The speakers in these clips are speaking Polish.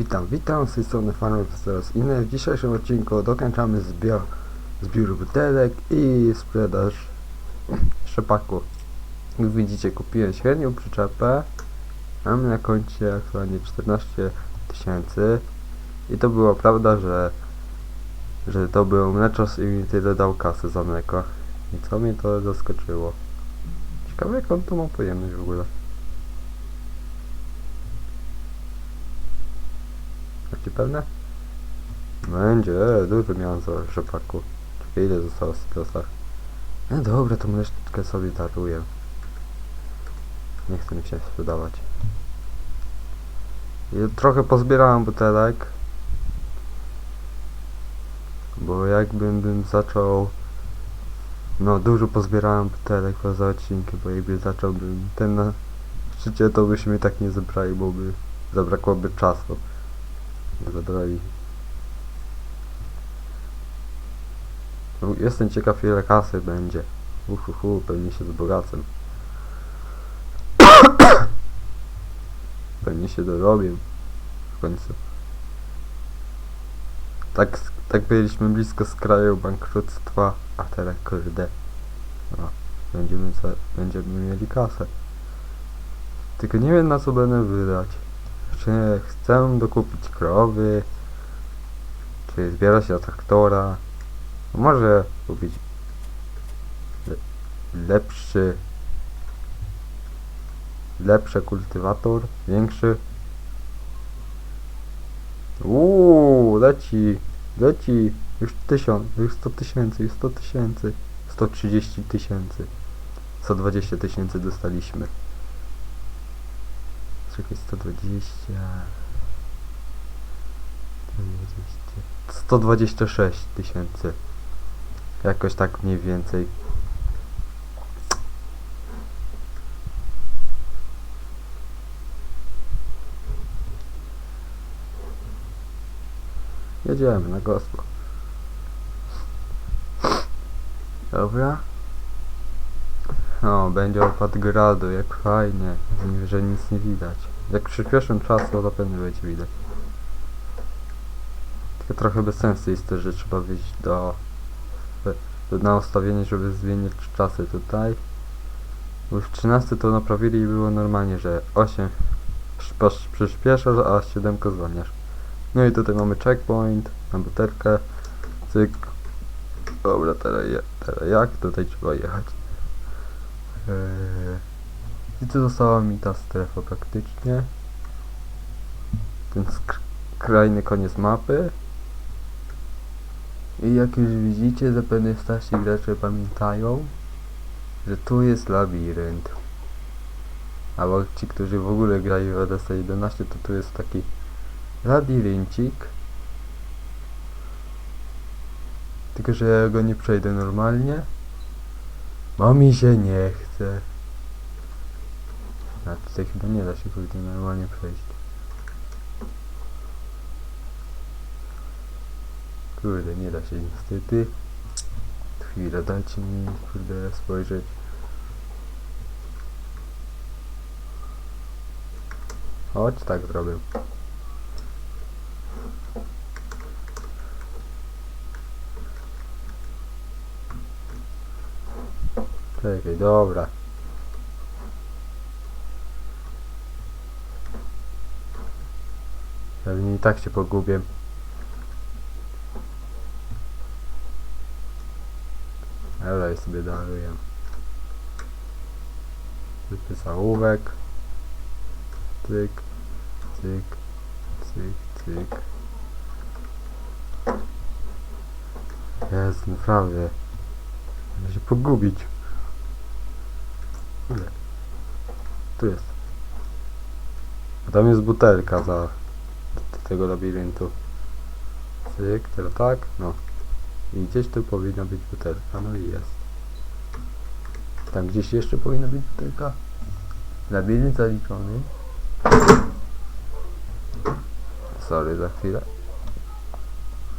Witam, witam, z tej strony Farmer teraz inny. W dzisiejszym odcinku dokończamy zbiór, zbiór butelek i sprzedaż szczepaku. Jak widzicie kupiłem średnią przyczepę, mam na koncie aktualnie 14 tysięcy i to była prawda, że że to był mleczos i mi tyle dał kasy za mleko i co mnie to zaskoczyło. Ciekawe jak on to ma pojemność w ogóle. Macie pewne? Będzie, dużo miałem za rzepaku. Czekaj, ile zostało w stosach? No dobra, to myszkę sobie daruję. Nie chcę mi się sprzedawać. I trochę pozbierałem butelek. Bo jakbym bym zaczął... No, dużo pozbierałem butelek poza odcinkiem, bo jakby zacząłbym ten na szczycie, to byśmy tak nie zebrali, bo by zabrakłoby czasu. Zabrali. Jestem ciekaw ile kasy będzie. Uhuhu, pewnie się wzbogacę. pewnie się dorobię. W końcu. Tak, tak byliśmy blisko z kraju bankructwa, a teraz kurde. No, będziemy, będziemy mieli kasę. Tylko nie wiem na co będę wydać. Czy chcę dokupić krowy? Czy zbierać na traktora? Może kupić le lepszy lepszy kultywator, większy. Uuu, leci, leci, już tysiąc, już 100 tysięcy, już 100 tysięcy, 130 tysięcy, 120 tysięcy dostaliśmy. 120. 120. 126 tysięcy. Jakoś tak mniej więcej. Jedziemy na gospo. Dobra. O, będzie opad gradu, jak fajnie, że nic nie widać. Jak przyspieszę czas, to zapewne będzie widać. Tylko trochę bez sensu jest to, że trzeba wyjść do, do na ustawienie, żeby zmienić czasy tutaj. Bo już 13 to naprawili i było normalnie, że 8 przyspiesz- przyspieszasz, a 7 zwalniasz. No i tutaj mamy checkpoint na butelkę. Cyk. Dobra, teraz, teraz jak? Tutaj trzeba jechać. Eee, I tu została mi ta strefa praktycznie. Ten skrajny koniec mapy. I jak już widzicie, zapewne starsi gracze pamiętają, że tu jest labirynt. Albo ci, którzy w ogóle grają w ADS 11, to tu jest taki labiryncik. Tylko, że ja go nie przejdę normalnie. Bo mi się nie chce. A tutaj chyba nie da się kurde normalnie przejść. Kurde, nie da się niestety. Chwilę, dajcie mi kurde spojrzeć. Chodź, tak zrobię. Czekaj, dobra. Pewnie i tak się pogubię. Ale sobie daruję. Wypisa ołówek. Cyk, cyk, cyk, cyk. Jest, naprawdę. Będę się pogubić. Tu jest. Tam jest butelka za tego labiryntu. Cyk, teraz tak, no. I gdzieś tu powinna być butelka, no i jest. Tam gdzieś jeszcze powinna być butelka. Labirynt zaliczony. Sorry za chwilę.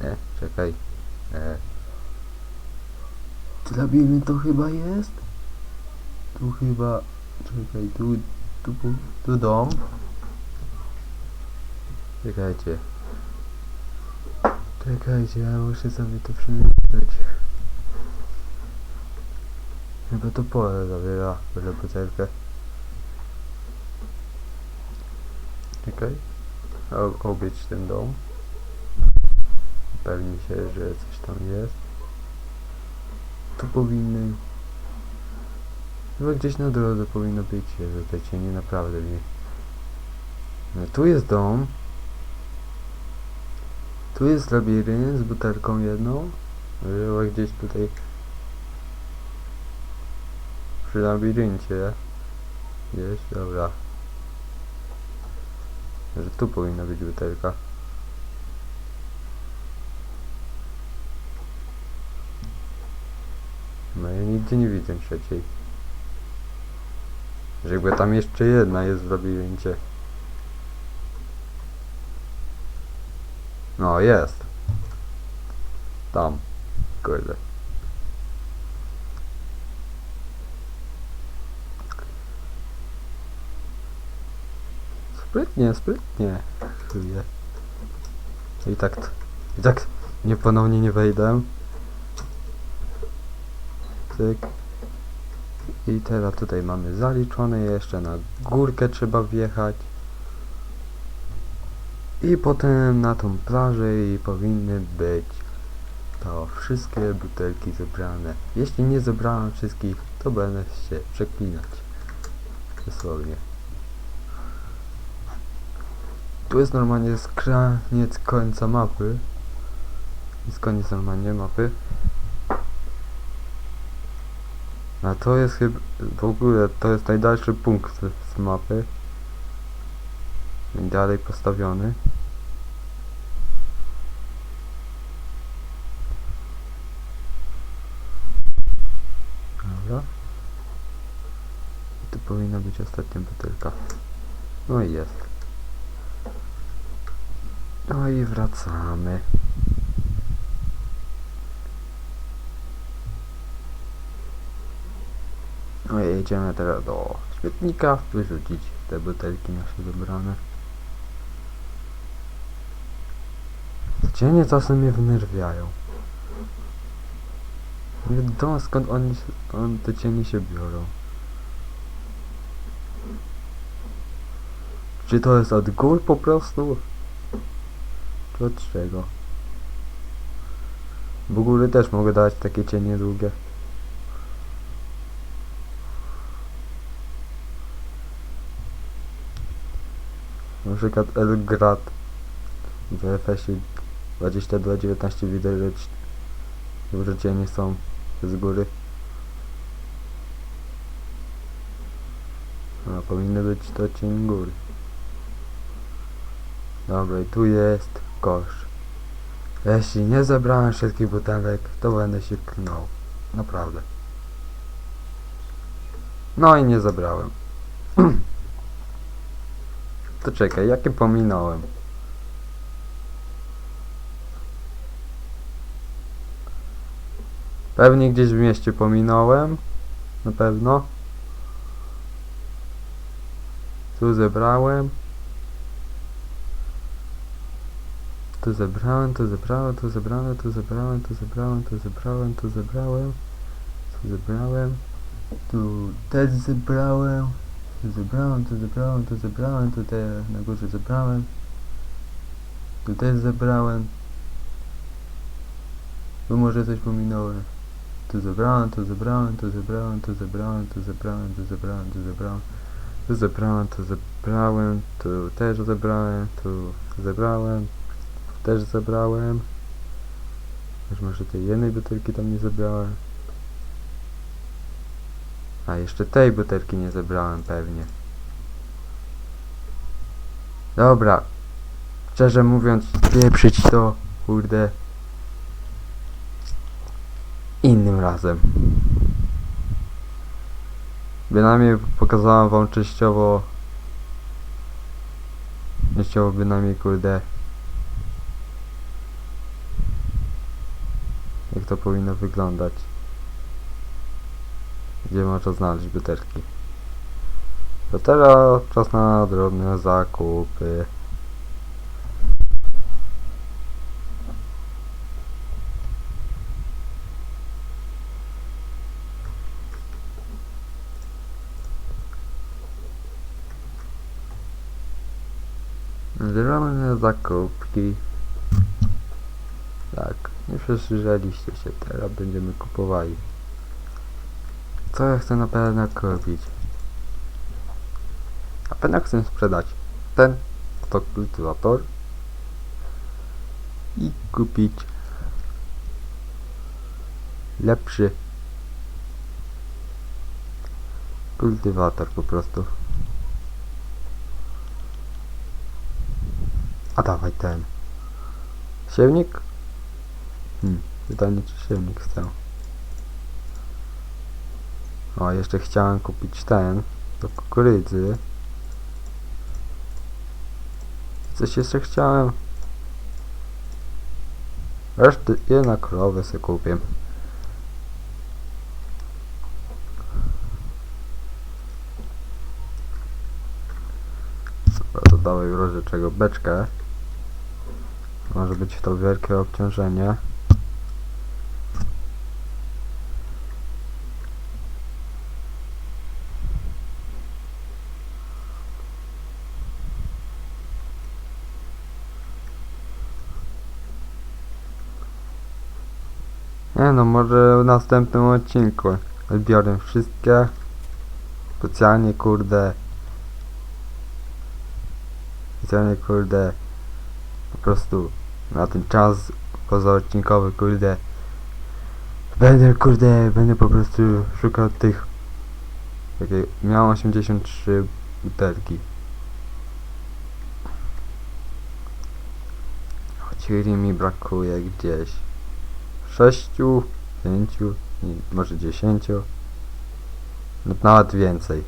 Nie, czekaj. E. Labirynt to chyba jest? Tu chyba... Czekaj, tu... Tu, tu, tu dom. Czekajcie. Czekajcie, ja muszę sobie to przemyśleć. Chyba to pole zawiera byle butelkę. Czekaj. Obieć ten dom. Upewnij się, że coś tam jest. Tu powinny... Chyba gdzieś na drodze powinno być, że te cienie naprawdę mnie... No, tu jest dom. Tu jest labirynt z butelką jedną. Chyba gdzieś tutaj przy labiryncie. Jest, dobra. Że tu powinna być butelka. No ja nigdzie nie widzę trzeciej. Że jakby tam jeszcze jedna jest w labiryncie. No jest. Tam. Kurde. Sprytnie, sprytnie. Chwilę. I tak, i tak nie ponownie nie wejdę. Cyk. I teraz tutaj mamy zaliczone, jeszcze na górkę trzeba wjechać. I potem na tą plażę powinny być to wszystkie butelki zebrane. Jeśli nie zebrałem wszystkich, to będę się przeklinać. Dosłownie. Tu jest normalnie skraniec końca mapy. Jest koniec normalnie mapy. A to jest chyba w ogóle to jest najdalszy punkt z mapy. Dalej postawiony. Dobra. I tu ostatnia butelka. No i jest. No i wracamy. No i jedziemy teraz do śmietnika, wyrzucić te butelki nasze zebrane. Cienie czasem mnie wnerwiają. Nie wiadomo skąd oni on, te cienie się biorą. Czy to jest od gór po prostu? Czy od czego? W ogóle też mogę dać takie cienie długie. Na przykład Elgrad w FS-ie 22.19 widać, że duże cienie są z góry. A powinny być to cień góry. Dobra, i tu jest kosz. Jeśli nie zebrałem wszystkich butelek, to będę się knął. Naprawdę. No i nie zebrałem. to czekaj, jakie pominąłem? Pewnie gdzieś w mieście pominąłem. Na pewno. Tu zebrałem. Tu zebrałem, tu zebrałem, tu zebrałem, tu zebrałem, tu zebrałem, tu zebrałem, tu zebrałem. Tu zebrałem. Tu też zebrałem. Tu zebrałem, tu zebrałem, tu zebrałem, tutaj na górze zebrałem. Tu też zebrałem. Tu może coś pominąłem. Tu zebrałem, tu zebrałem, tu zebrałem, tu zebrałem, tu zebrałem, tu zebrałem, tu zebrałem. Tu zebrałem, tu zebrałem, tu też zebrałem, tu zebrałem, też zebrałem. Już może tej jednej butelki tam nie zebrałem. A jeszcze tej butelki nie zebrałem pewnie. Dobra. Szczerze mówiąc, pieprzyć to, kurde. Innym razem. Bynajmniej pokazałem wam częściowo częściowo bynajmniej kurde to powinno wyglądać. Gdzie można znaleźć butelki? To teraz czas na drobne zakupy. Drobne zakupki. Tak nie przesłyszeliście się, teraz będziemy kupowali. Co ja chcę na pewno kupić? Na pewno chcę sprzedać ten to kultywator i kupić lepszy kultywator po prostu. A dawaj ten. Siewnik? Hmm, pytanie czy siewnik chcę. O, jeszcze chciałem kupić ten do kukurydzy. Coś jeszcze chciałem. Reszty jedna krowę sobie kupię. Dobra, dawaj w razie czego beczkę. Może być to wielkie obciążenie. Nie no, może w następnym odcinku odbiorę wszystkie. Specjalnie kurde. Specjalnie kurde. Po prostu na ten czas pozaodcinkowy kurde. Będę kurde, będę po prostu szukał tych. Takie, miałem 83 butelki. Chwili mi brakuje gdzieś sześciu, pięciu, nie, może dziesięciu, lub nawet więcej.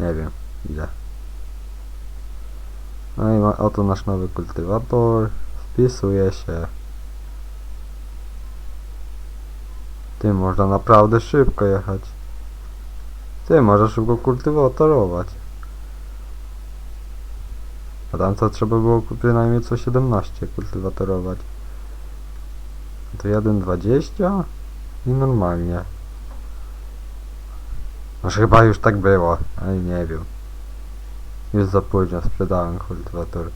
Nie wiem ile. No i ma, oto nasz nowy kultywator. Wpisuje się. Tym można naprawdę szybko jechać. Ty można szybko kultywatorować. A tam co trzeba było przynajmniej co 17 kultywatorować. To 1,20 i normalnie. Może chyba już tak było, ale nie wiem. Już za późno sprzedałem kultywator.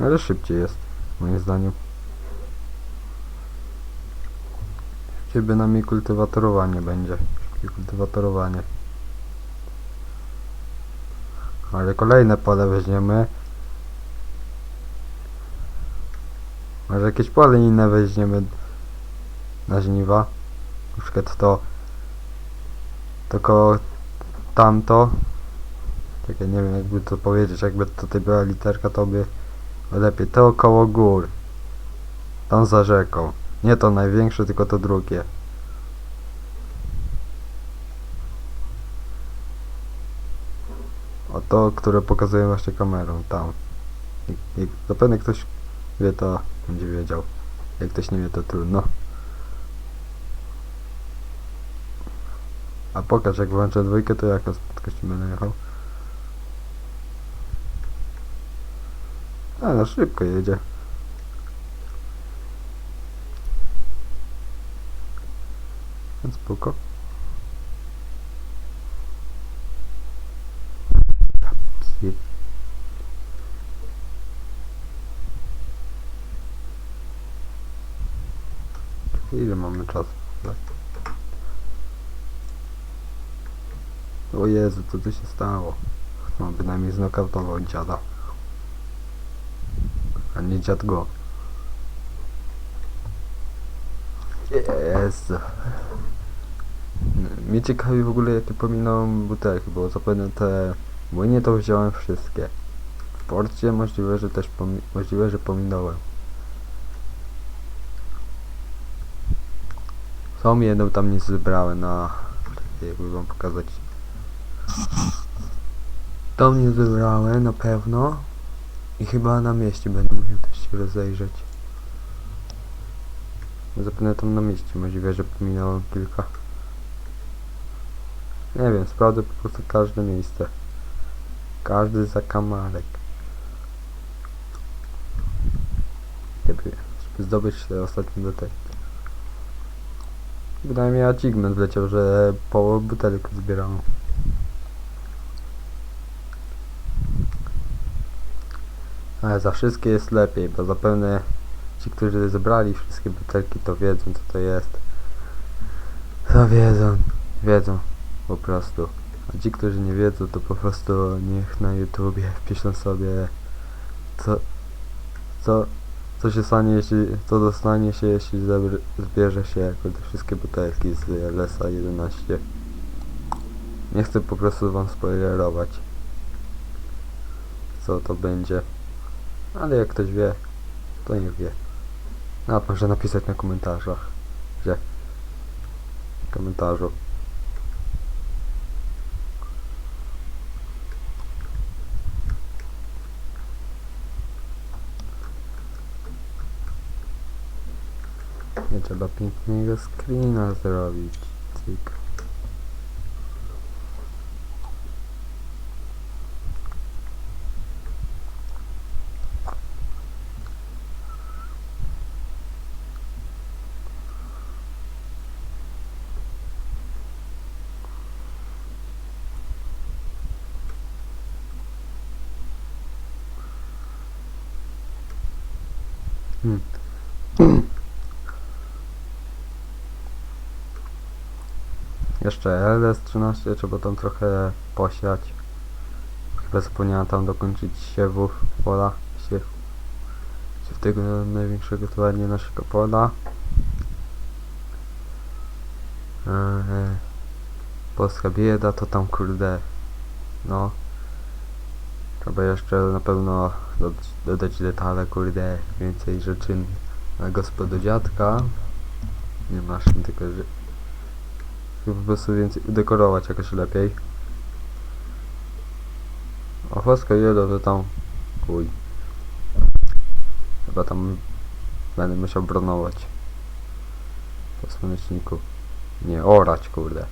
Ale szybciej jest, moim zdaniem. Szybciej bynajmniej kultywatorowanie będzie. Szybkie kultywatorowanie. Ale kolejne pole weźmiemy. Może jakieś pole inne weźmiemy na żniwa. Na przykład to koło tamto. Tak ja nie wiem jakby to powiedzieć, jakby tutaj była literka to by lepiej. To koło gór. Tam za rzeką. Nie to największe, tylko to drugie. O to, które pokazuję właśnie kamerą, tam. I, i zapewne ktoś wie to, będzie wiedział. Jak ktoś nie wie, to trudno. A pokaż, jak włączę dwójkę, to jak na spotkać będę jechał. A, no szybko jedzie. Spoko. Ile mamy czasu? O Jezu, co tu się stało? No, bynajmniej znokautował dziada. A nie dziad go. Jezu. Mnie ciekawi w ogóle jakie pominąłem butelki, bo zapewne te młynie to wziąłem wszystkie. W porcie możliwe, że też możliwe, że pominąłem. Są jedną tam nie zebrałem na... Jakby wam pokazać. Tą nie zebrałem na pewno. I chyba na mieście będę musiał też się rozejrzeć. Zapewne tam na mieście, możliwe, że pominąłem kilka. Nie wiem, sprawdzę po prostu każde miejsce. Każdy zakamarek. Żeby, zdobyć te ostatnie butelki. Wydaje Przynajmniej achievement wleciał, że połowę butelek zbierałem. Ale za wszystkie jest lepiej, bo zapewne ci, którzy zebrali wszystkie butelki, to wiedzą co to jest. To wiedzą, wiedzą po prostu. A ci, którzy nie wiedzą, to po prostu niech na YouTubie wpiszą sobie co, co co się stanie, jeśli, co dostanie się, jeśli zbierze się kurde, wszystkie butelki z LSA 11. Nie chcę po prostu wam spoilerować, co to będzie. Ale jak ktoś wie, to niech wie. Nawet może napisać na komentarzach. Gdzie? W komentarzu. Nie trzeba pięknego screena zrobić. Cyk. Hmm. Jeszcze LS13 trzeba tam trochę posiać. Chyba zapomniałem tam dokończyć siewów pola. Siew, siew tego największego towarnie naszego pola. Eee, polska bieda to tam kurde. No. Trzeba jeszcze na pewno dodać, dodać detale kurde. Więcej rzeczy na gospodu dziadka. Nie masz tylko że po prostu więcej udekorować jakoś lepiej. A Polska Jedo to tam... Uj. Chyba tam będę musiał bronować. Po słoneczniku. Nie, orać kurde.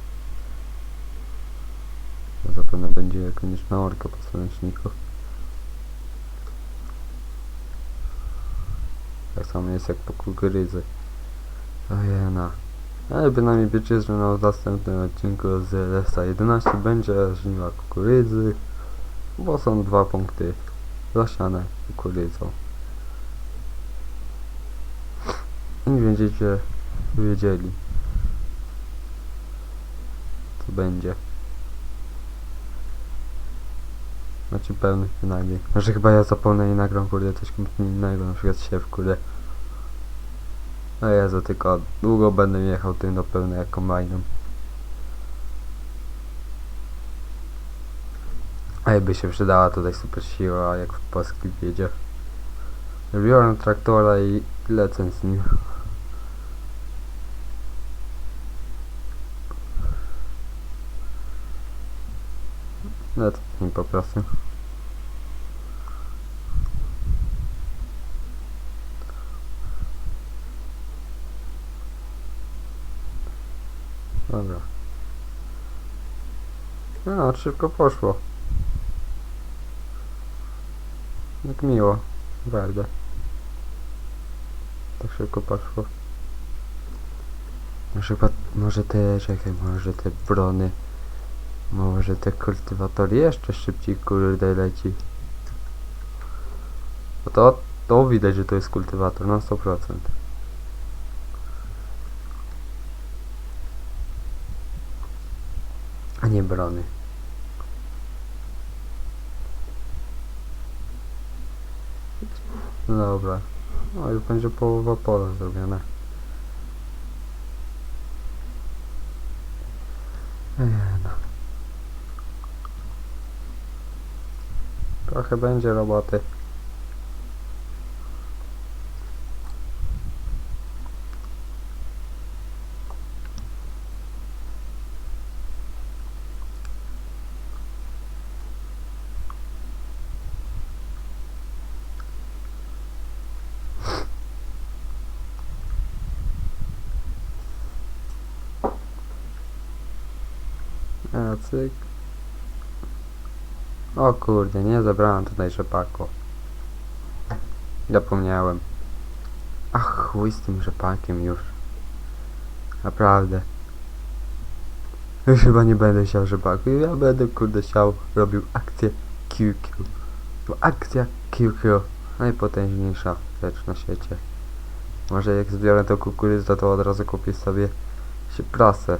To zapewne będzie konieczna orka po słoneczniku. Tak samo jest jak po kukurydzy. Ojena. Ale bynajmniej wiecie, że na następnym odcinku z LSA 11 będzie żniwa kukurydzy, bo są dwa punkty zasiane kukurydzą. I będziecie wiedzieli, co będzie. Znaczy pewnych bynajmniej. Może chyba ja zapomnę i nagram kurde coś kompletnie innego, na przykład siew kurde. No Jezu, tylko długo będę jechał tym do pełna jak kombajnem. A jakby się przydała tutaj super siła, jak w polskim wiedzie. Biorę traktora i lecę z nim. Lecę z nim po prostu. Dobra. No, szybko poszło. Jak miło. Bardzo. Tak szybko poszło. Przykład, może te, czekaj, może te brony, może te kultywatory jeszcze szybciej kurde leci. Bo to, to widać, że to jest kultywator na 100%. A nie brony. No dobra. No już będzie połowa pola zrobione. Ej, no. Trochę będzie roboty. A, cyk. O kurde, nie zabrałem tutaj rzepaku. Zapomniałem. Ach, chuj z tym rzepakiem już. Naprawdę. Już chyba nie będę siał rzepaku. Ja będę kurde siał, robił akcję QQ. Bo akcja QQ najpotężniejsza rzecz na świecie. Może jak zbiorę tą kukurydzę, to od razu kupię sobie prasę.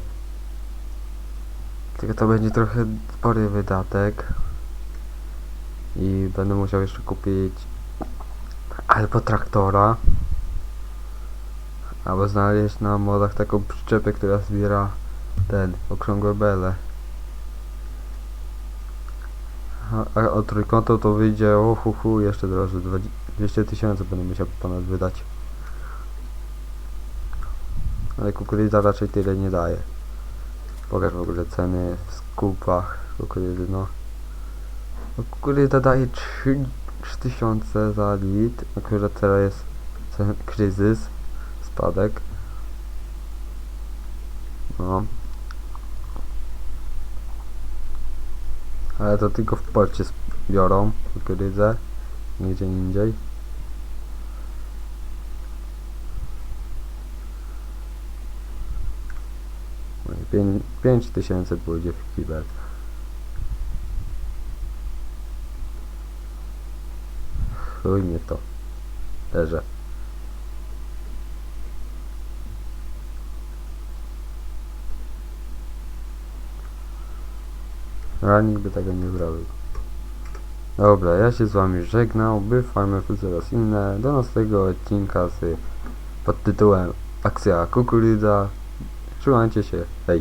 Tylko to będzie trochę spory wydatek. I będę musiał jeszcze kupić albo traktora, albo znaleźć na modach taką przyczepę, która zbiera ten, okrągłe bele. A, a o trójkątą to wyjdzie, o hu, hu jeszcze drożej, 20 200 tysięcy będę musiał ponad wydać. Ale kukurydza raczej tyle nie daje. Pokaż w ogóle ceny w skupach kukurydzy, no. no kukurydza daje 3 3000 za litr, akurat teraz jest kryzys, spadek. No. Ale to tylko w porcie biorą kukurydzę, nigdzie indziej. No i pię- 5000 pójdzie w kibel. Chuj mnie to. Leżę. A nikt by tego nie zrobił. Dobra, ja się z wami żegnał, by Foods oraz inne, do następnego odcinka z pod tytułem Akcja Kukurydza. 출원这些 셔.